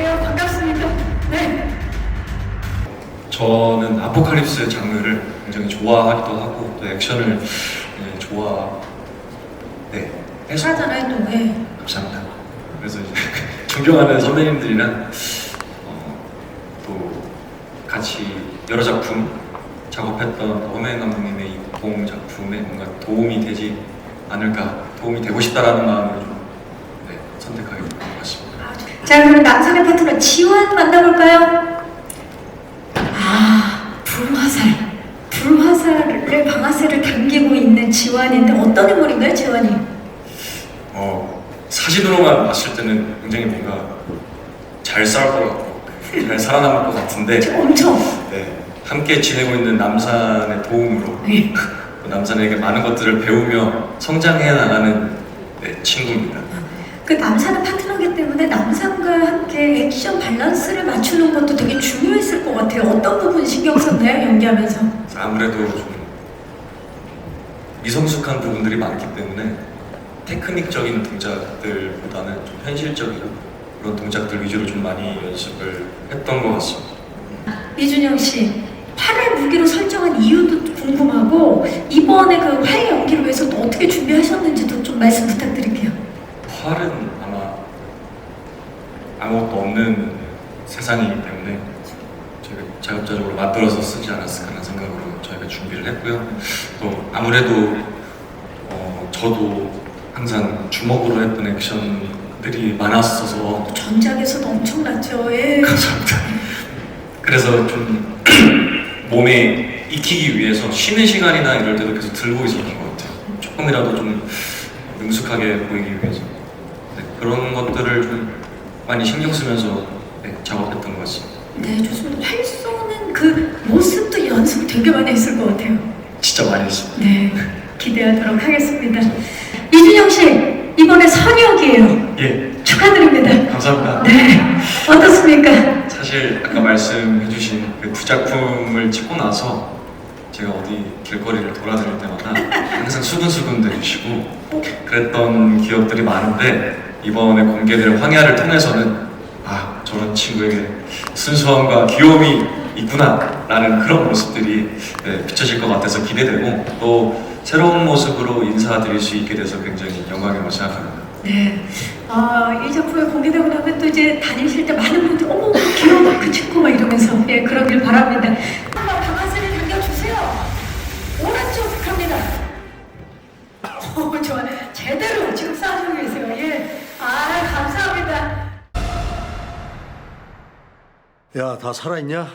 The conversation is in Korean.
뵈요. 반갑습니다. 네. 저는 아포칼립스 장르를 굉장히 좋아하기도 하고 또 액션을 네, 좋아 네 해서 하잖아요, 또. 네. 감사합니다. 그래서 이제 존경하는 선배님들이랑 어, 또 같이 여러 작품 작업했던 허맨 감독님의 이공 작품에 뭔가 도움이 되지 않을까 도움이 되고 싶다라는 마음으로 좀 네, 선택하게 된것 같습니다. 자, 그럼 남산의 파트너 지원 만나볼까요? 아, 불화살. 불화살을 방아쇠를 당기고 있는 지환인데 어떤 인물인가요, 지환이? 어, 사진으로만 봤을 때는 굉장히 뭔가 잘 싸울 것 같고 잘 살아남을 것 같은데 엄청. 네, 함께 지내고 있는 남산의 도움으로 네. 또 남산에게 많은 것들을 배우며 성장해 나가는 네, 친구입니다. 그 남산은 파트너기 때문에 남산과 함께 액션 밸런스를 맞추는 것도 되게 중요했을 것 같아요. 어떤 부분 신경 썼나요, 연기하면서? 아무래도 좀 미성숙한 부분들이 많기 때문에 테크닉적인 동작들보다는 좀 현실적인 그런 동작들 위주로 좀 많이 연습을 했던 것 같습니다. 이준영 씨, 활을 무기로 설정한 이유도 궁금하고 이번에 그 활 연기를 위해서 또 어떻게 준비하셨는지도 좀 말씀 부탁드릴게요. 활은 아마 아무것도 없는 세상이기 때문에 저희가 자급자족으로 만들어서 쓰지 않았을까라는 생각으로 저희가 준비를 했고요. 또 아무래도 어, 저도 항상 주먹으로 했던 액션들이 많았어서 전작에서도 엄청났죠. 예. 감사합니다. 그래서 좀 몸에 익히기 위해서 쉬는 시간이나 이럴 때도 계속 들고 있었던 것 같아요. 조금이라도 좀 능숙하게 보이기 위해서 네, 그런 것들을 좀 많이 신경 쓰면서 네, 작업했던 것 같습니다. 네, 좋습니다. 활 쏘는 그 모습도 연습 되게 많이 했을 것 같아요. 진짜 많이 했습니다. 네, 기대하도록 하겠습니다. 이준영 씨, 이번에 선역이에요. 예, 축하드립니다. 감사합니다. 네, 어떻습니까? 사실 아까 말씀해주신 그 두 작품을 찍고 나서 제가 어디 길거리를 돌아다닐 때마다 항상 수근수근 대주시고 그랬던 기억들이 많은데 이번에 공개될 황야를 통해서는 아 저런 친구에게 순수함과 귀여움이 있구나라는 그런 모습들이 네, 비춰질 것 같아서 기대되고 또 새로운 모습으로 인사드릴 수 있게 돼서 굉장히 영광이라고 생각합니다. 네, 아, 이 작품이 공개되고 나면 또 이제 다니실 때 많은 분들이 어머 귀여워 그 친구 막 이러면서 예 그러길 바랍니다. 한번 방아쇠를 당겨주세요. 오른쪽 갑니다. 어, 좋아. 제대로 지금 싸주고 계세요. 예. 아, 감사합니다. 야, 다 살아있냐?